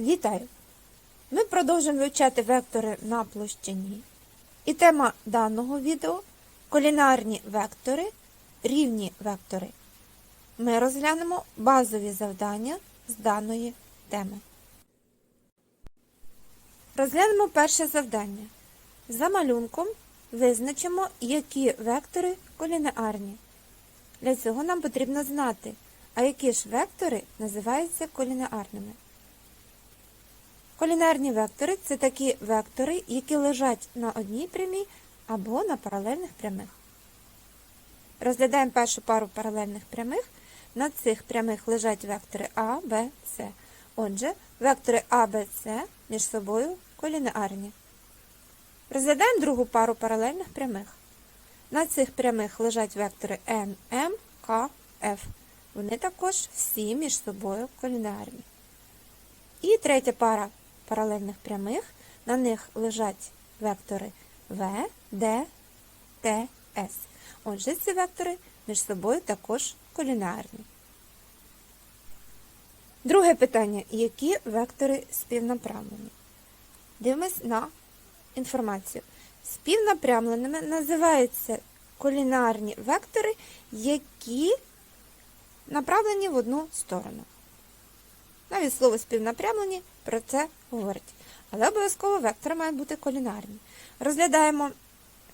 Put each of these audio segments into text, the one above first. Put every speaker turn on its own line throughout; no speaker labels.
Вітаю! Ми продовжуємо вивчати вектори на площині. І тема даного відео кулінарні вектори, рівні вектори. Ми розглянемо базові завдання з даної теми. Розглянемо перше завдання. За малюнком визначимо, які вектори колінеарні. Для цього нам потрібно знати, а які ж вектори називаються колінеарними. Колінарні вектори це такі вектори, які лежать на одній прямій або на паралельних прямих. Розглядаємо першу пару паралельних прямих. На цих прямих лежать вектори А, Б, С. Отже, вектори А, Б, С між собою колінеарні. Розглядаємо другу пару паралельних прямих. На цих прямих лежать вектори Н, М, К, Ф. Вони також всі між собою колінеарні. І третя пара паралельних прямих. На них лежать вектори В, Д, Т, С. Отже, ці вектори між собою також колінеарні. Друге питання. Які вектори співнаправлені? Дивимось на інформацію. Співнапрямленими називаються колінарні вектори, які направлені в одну сторону. Навіть слово співнапрямлені про це говорить. Але обов'язково вектори мають бути колінарні. Розглядаємо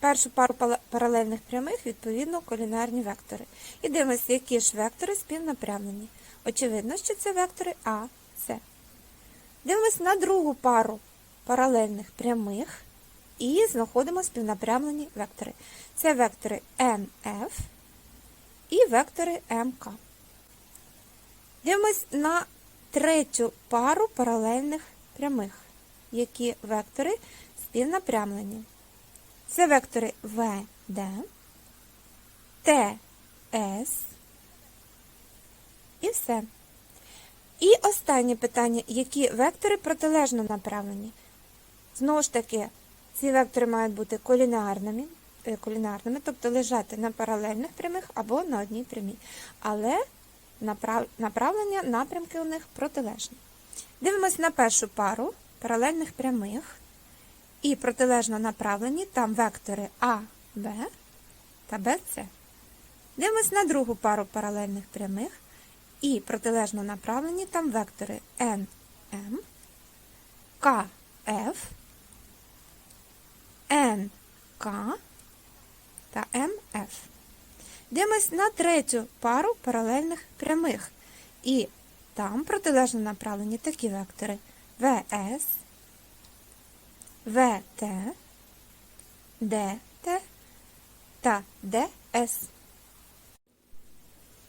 першу пару паралельних прямих, відповідно, колінарні вектори. І дивимося, які ж вектори співнапрямлені. Очевидно, що це вектори А, С. Дивимося на другу пару паралельних прямих і знаходимо співнапрямлені вектори. Це вектори NF і вектори МК. Дивимось на третю пару паралельних прямих, які вектори співнапрямлені. Це вектори ВД, ТС і все. І останнє питання, які вектори протилежно направлені. Знову ж таки, ці вектори мають бути колінарними, е, колінарними, тобто лежати на паралельних прямих або на одній прямій. Але направ- направлення, напрямки у них протилежні. Дивимось на першу пару паралельних прямих і протилежно направлені там вектори А, Б та БЦ. Дивимось на другу пару паралельних прямих і протилежно направлені там вектори Н, М, К, Ф, Н, К та М, Ф. Дивимось на третю пару паралельних прямих. І там протилежно направлені такі вектори ВС, ВТ, ДТ та ДС.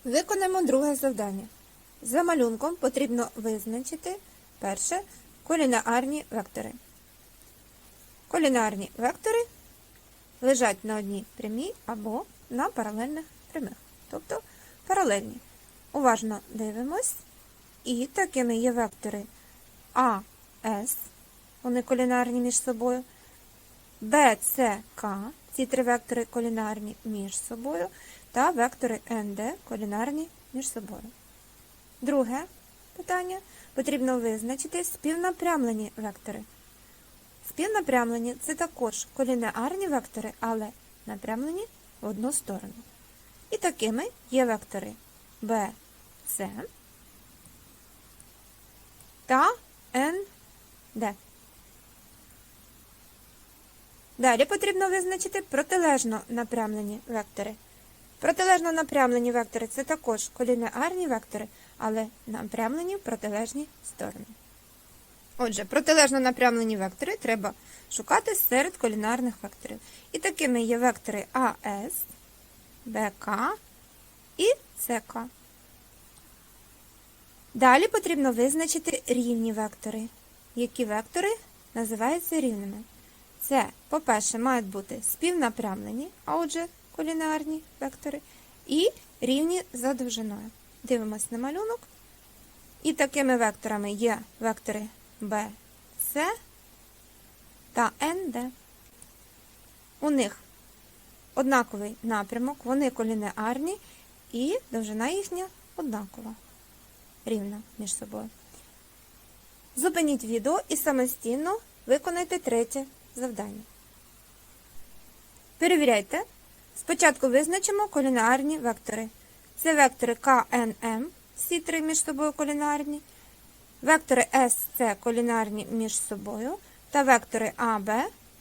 Виконаємо друге завдання. За малюнком потрібно визначити перше колінеарні вектори. Колінарні вектори лежать на одній прямій або на паралельних прямих, тобто паралельні. Уважно дивимось. І такими є вектори А, С, вони колінарні між собою, Б, С, К, ці три вектори колінарні між собою, та вектори НД колінарні між собою. Друге питання потрібно визначити співнапрямлені вектори. Співнапрямлені це також колінеарні вектори, але напрямлені в одну сторону. І такими є вектори B, C та D. Далі потрібно визначити протилежно напрямлені вектори. Протилежно напрямлені вектори це також колінеарні вектори, але напрямлені в протилежні сторони. Отже, протилежно напрямлені вектори треба шукати серед колінарних векторів. І такими є вектори АС, БК і СК. Далі потрібно визначити рівні вектори. Які вектори називаються рівними? Це, по-перше, мають бути співнапрямлені, а отже, колінарні вектори, і рівні за довжиною. Дивимось на малюнок. І такими векторами є вектори B, C та ND. У них однаковий напрямок, вони колінеарні і довжина їхня однакова, рівна між собою. Зупиніть відео і самостійно виконайте третє завдання. Перевіряйте. Спочатку визначимо колінарні вектори. Це вектори КНМ, всі три між собою колінарні. Вектори СЦ колінарні між собою. Та вектори АБ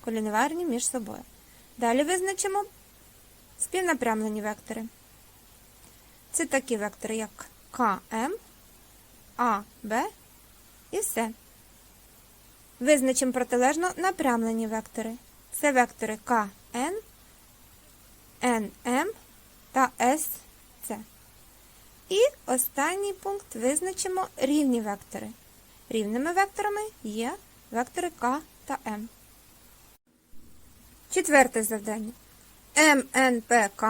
колінарні між собою. Далі визначимо співнапрямлені вектори. Це такі вектори, як КМ, АБ і С. Визначимо протилежно напрямлені вектори. Це вектори КН, НМ та СЦ. І останній пункт визначимо рівні вектори. Рівними векторами є вектори К та М. Четверте завдання. МНПК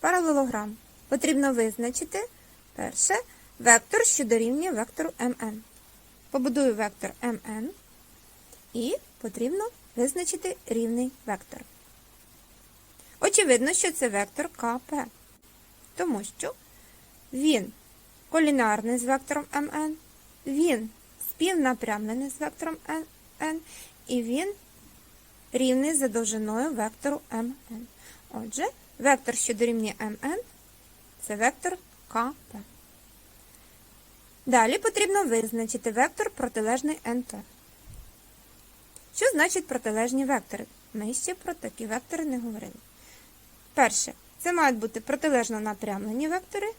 паралелограм. Потрібно визначити перше вектор, що дорівнює вектору МН. Побудую вектор МН і потрібно визначити рівний вектор. Очевидно, що це вектор КП, тому що він колінарний з вектором МН, він співнапрямлений з вектором НН, і він рівний за довжиною вектору МН. Отже, вектор, що дорівнює МН, це вектор КП. Далі потрібно визначити вектор протилежний НП. Що значить протилежні вектори? Ми ще про такі вектори не говорили. Перше, це мають бути протилежно напрямлені вектори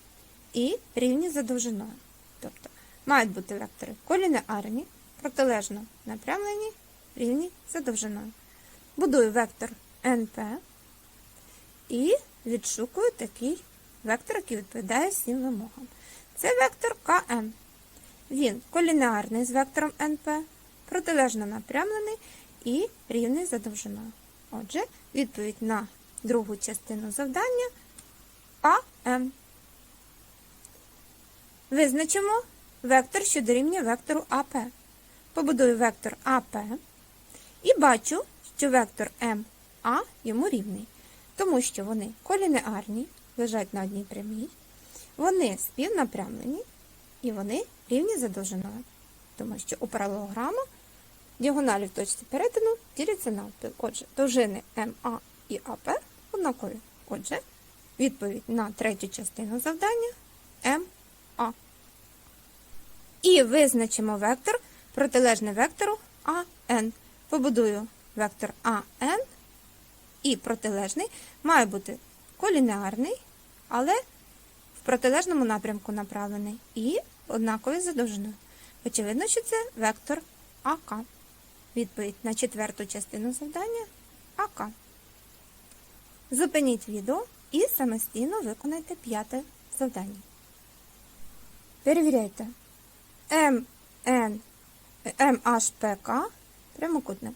і рівні за довжиною. Тобто, мають бути вектори колінеарні, протилежно напрямлені, рівні за довжиною. Будую вектор НП і відшукую такий вектор, який відповідає всім вимогам. Це вектор КМ. Він колінеарний з вектором НП, протилежно напрямлений і рівний за довжиною. Отже, відповідь на другу частину завдання АМ. Визначимо вектор, що дорівнює вектору АП. Побудую вектор АП і бачу, що вектор МА йому рівний, тому що вони колінеарні, лежать на одній прямій, вони співнапрямлені і вони рівні за довжиною, тому що у паралелограму діагоналі в точці перетину діляться навпіл. Отже, довжини МА і АП однакові. Отже, відповідь на третю частину завдання МА. І визначимо вектор протилежний вектору АН. Побудую вектор АН і протилежний має бути колінеарний, але в протилежному напрямку направлений і однаковий за довжиною. Очевидно, що це вектор АК. Відповідь на четверту частину завдання АК. Зупиніть відео і самостійно виконайте п'яте завдання. Перевіряйте. МН, МHPK прямокутник.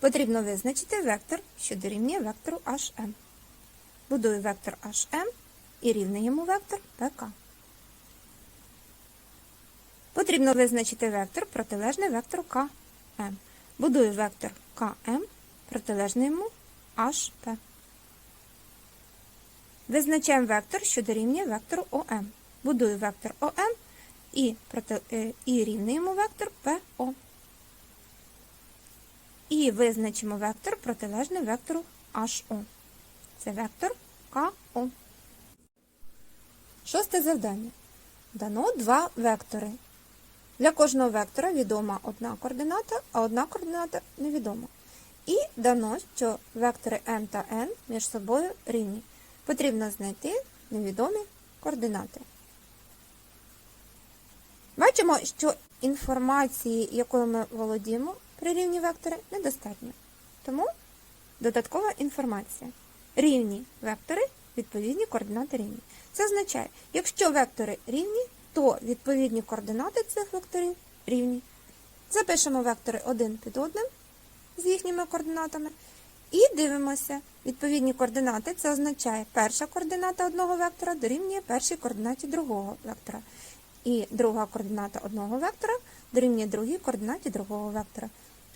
Потрібно визначити вектор, що дорівнює вектору HM. Будую вектор HM і рівний йому вектор ПК. Потрібно визначити вектор протилежний вектору КМ. Будую вектор КМ протилежний йому HP. Визначаємо вектор, що дорівнює вектору ОМ. Будую вектор ОМ і, проти, е, і рівний йому вектор ПО. І визначимо вектор протилежний вектору HO. Це вектор КО. Шосте завдання. Дано два вектори. Для кожного вектора відома одна координата, а одна координата невідома. І дано, що вектори m та n між собою рівні. Потрібно знайти невідомі координати. Бачимо, що інформації, якою ми володіємо при рівні вектори, недостатньо. Тому додаткова інформація. Рівні вектори, відповідні координати рівні. Це означає, якщо вектори рівні, то відповідні координати цих векторів рівні. Запишемо вектори один під одним з їхніми координатами. І дивимося, відповідні координати. Це означає, перша координата одного вектора дорівнює першій координаті другого вектора. І друга координата одного вектора дорівнює другій координаті другого вектора.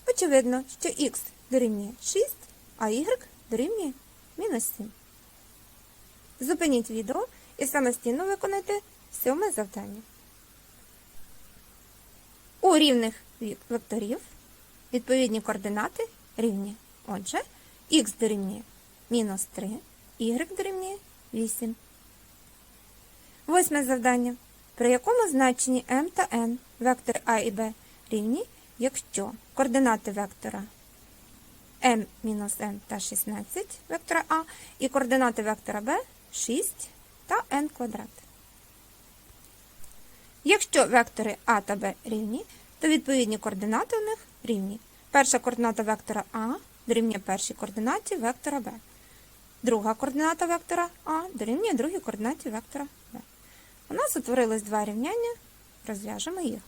Очевидно, що х дорівнює 6, а y дорівнює мінус 7. Зупиніть відео і самостійно виконайте сьоме завдання. У рівних векторів, відповідні координати рівні. Отже, х дорівнює мінус 3, y дорівнює 8. Восьме завдання. При якому значенні m та n вектор а і b рівні, якщо координати вектора m мінус n та 16 вектора а і координати вектора b 6 та n квадрат. Якщо вектори а та b рівні, то відповідні координати у них рівні. Перша координата вектора а дорівнює першій координаті вектора b. Друга координата вектора а дорівнює другій координаті вектора b. У нас утворилось два рівняння, розв'яжемо їх.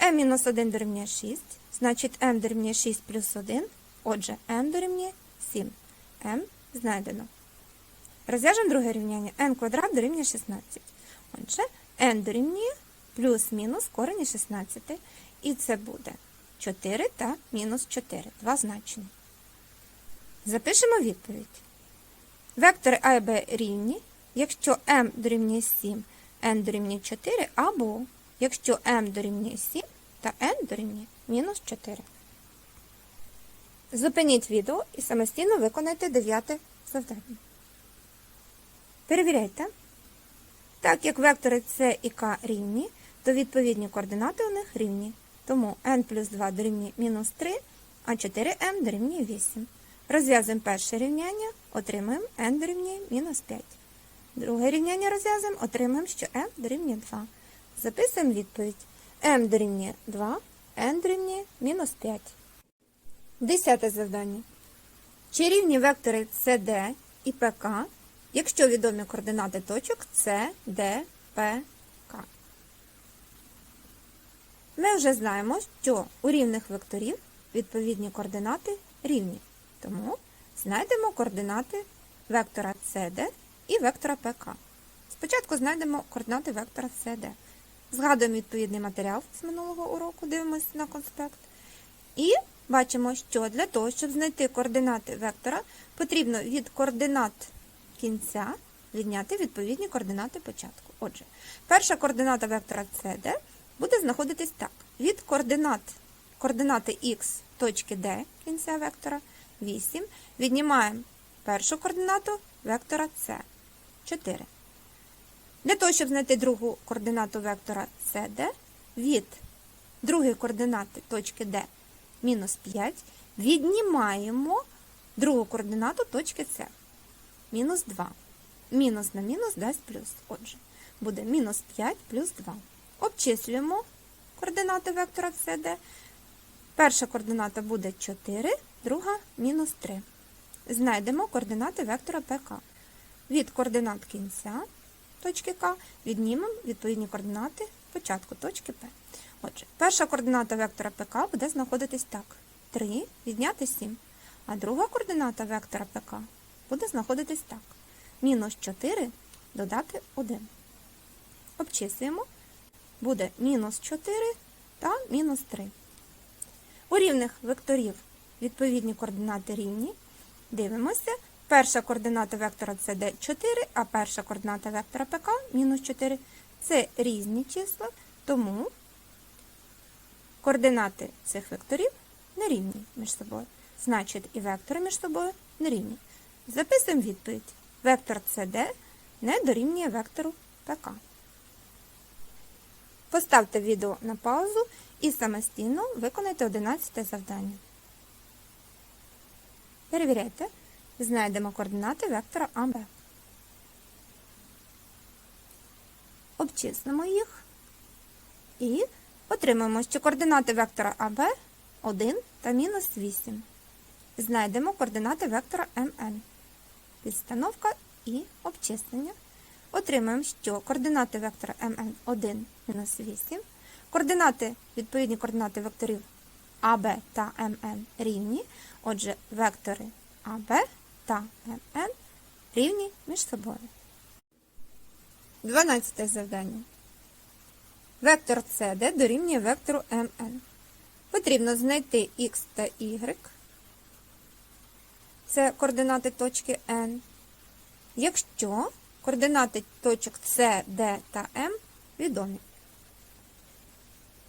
m-1 дорівнює 6, значить m дорівнює 6 плюс 1, отже, m дорівнює 7. m знайдено. Розв'яжемо друге рівняння. n квадрат дорівнює 16. Отже, n дорівнює плюс-мінус корені із 16. І це буде 4 та мінус 4. Два значення. Запишемо відповідь. Вектори А і Б рівні, якщо m дорівнює 7, n дорівнює 4, або якщо m дорівнює 7 та n дорівнює мінус 4. Зупиніть відео і самостійно виконайте дев'яте завдання. Перевіряйте. Так як вектори С і К рівні, то відповідні координати у них рівні. Тому n плюс 2 дорівнює мінус 3, а 4m дорівнює 8. Розв'язуємо перше рівняння, отримуємо n дорівнює мінус 5. Друге рівняння розв'язуємо, отримуємо, що m дорівнює 2. Записуємо відповідь. m дорівнює 2, n дорівнює мінус 5. Десяте завдання. Чи рівні вектори CD і PK, якщо відомі координати точок C, D, P, K? Ми вже знаємо, що у рівних векторів відповідні координати рівні. Тому знайдемо координати вектора CD і вектора PK. Спочатку знайдемо координати вектора CD. Згадуємо відповідний матеріал з минулого уроку, дивимося на конспект. І бачимо, що для того, щоб знайти координати вектора, потрібно від координат кінця відняти відповідні координати початку. Отже, перша координата вектора CD буде знаходитись так. Від координат, координати х точки D кінця вектора 8, віднімаємо першу координату вектора С 4. Для того, щоб знайти другу координату вектора CD, від другої координати точки D мінус 5, віднімаємо другу координату точки С. Мінус 2. Мінус на мінус дасть плюс. Отже, буде мінус 5 плюс 2. Обчислюємо координати вектора CD. Перша координата буде 4, друга мінус 3. Знайдемо координати вектора ПК. Від координат кінця точки К віднімемо відповідні координати початку точки П. Отже, перша координата вектора ПК буде знаходитись так. 3 відняти 7. А друга координата вектора ПК буде знаходитись так. Мінус 4 додати 1. Обчислюємо. Буде мінус 4 та мінус 3. У рівних векторів відповідні координати рівні. Дивимося. Перша координата вектора CD 4, а перша координата вектора ПК мінус 4. Це різні числа, тому координати цих векторів не рівні між собою. Значить, і вектори між собою не рівні. Записуємо відповідь. Вектор CD не дорівнює вектору ПК. Поставте відео на паузу і самостійно виконайте 11 завдання. Перевіряйте. Знайдемо координати вектора АБ. Обчислимо їх і отримаємо, що координати вектора АБ 1 та мінус 8. Знайдемо координати вектора МН. Підстановка і обчислення. Отримаємо, що координати вектора МН 1 мінус 8. Координати, відповідні координати векторів АБ та МН рівні. Отже, вектори АБ та МН рівні між собою. 12 завдання. Вектор CD дорівнює вектору МН. Потрібно знайти Х та Y. Це координати точки N. Якщо координати точок С, Д та М відомі.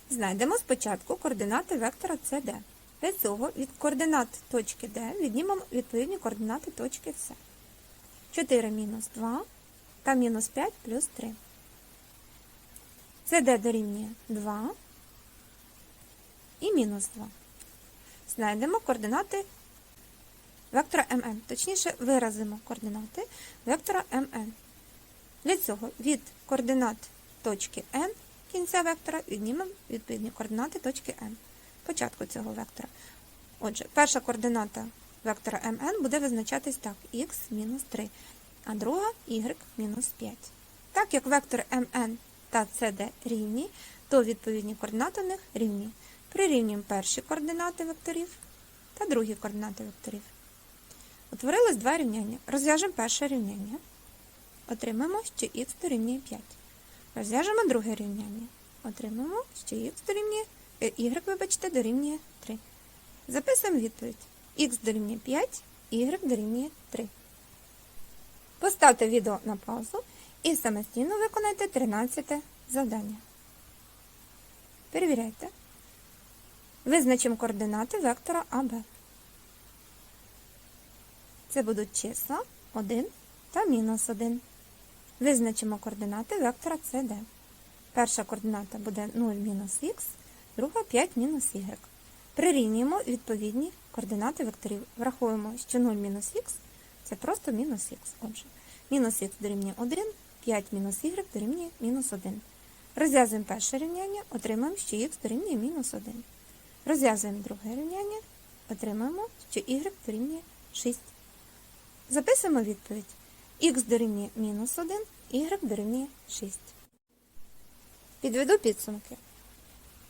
Знайдемо спочатку координати вектора CD. Для цього від координат точки D віднімемо відповідні координати точки С. 4 мінус 2 та мінус 5 плюс 3. CD дорівнює 2 і мінус 2. Знайдемо координати вектора МН. Точніше, виразимо координати вектора МН. Для цього від координат точки N кінця вектора віднімемо відповідні координати точки N. Початку цього вектора. Отже, перша координата вектора МН буде визначатись так: х мінус 3, а друга y мінус 5. Так як вектори МН та CD рівні, то відповідні координати у них рівні. Прирівнюємо перші координати векторів та другі координати векторів. Утворилось два рівняння. Розв'яжемо перше рівняння. Отримаємо, що х дорівнює 5. Розв'яжемо друге рівняння. Отримаємо, що х дорівнює, е, y, вибачте, дорівнює 3. Записуємо відповідь. х дорівнює 5, y дорівнює 3. Поставте відео на паузу і самостійно виконайте 13 завдання. Перевіряйте. Визначимо координати вектора АБ. Це будуть числа 1 та мінус 1. Визначимо координати вектора CD. Перша координата буде 0 мінус х, друга 5 мінус y. Прирівнюємо відповідні координати векторів. Враховуємо, що 0 мінус х це просто мінус х. Отже, мінус х дорівнює 1, 5 мінус y дорівнює мінус 1. Розв'язуємо перше рівняння, отримаємо, що х дорівнює мінус 1. Розв'язуємо друге рівняння, отримаємо, що y дорівнює 6. Записуємо відповідь. х дорівнює мінус 1, y дорівнює 6. Підведу підсумки.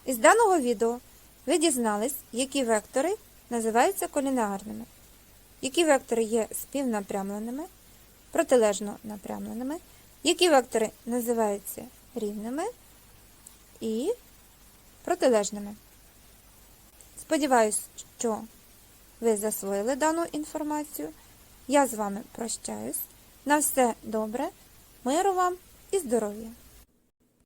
Із даного відео ви дізнались, які вектори називаються колінеарними, які вектори є співнапрямленими, протилежно напрямленими, які вектори називаються рівними і протилежними. Сподіваюсь, що ви засвоїли дану інформацію. Я з вами прощаюсь. На все добре, миру вам і здоров'я!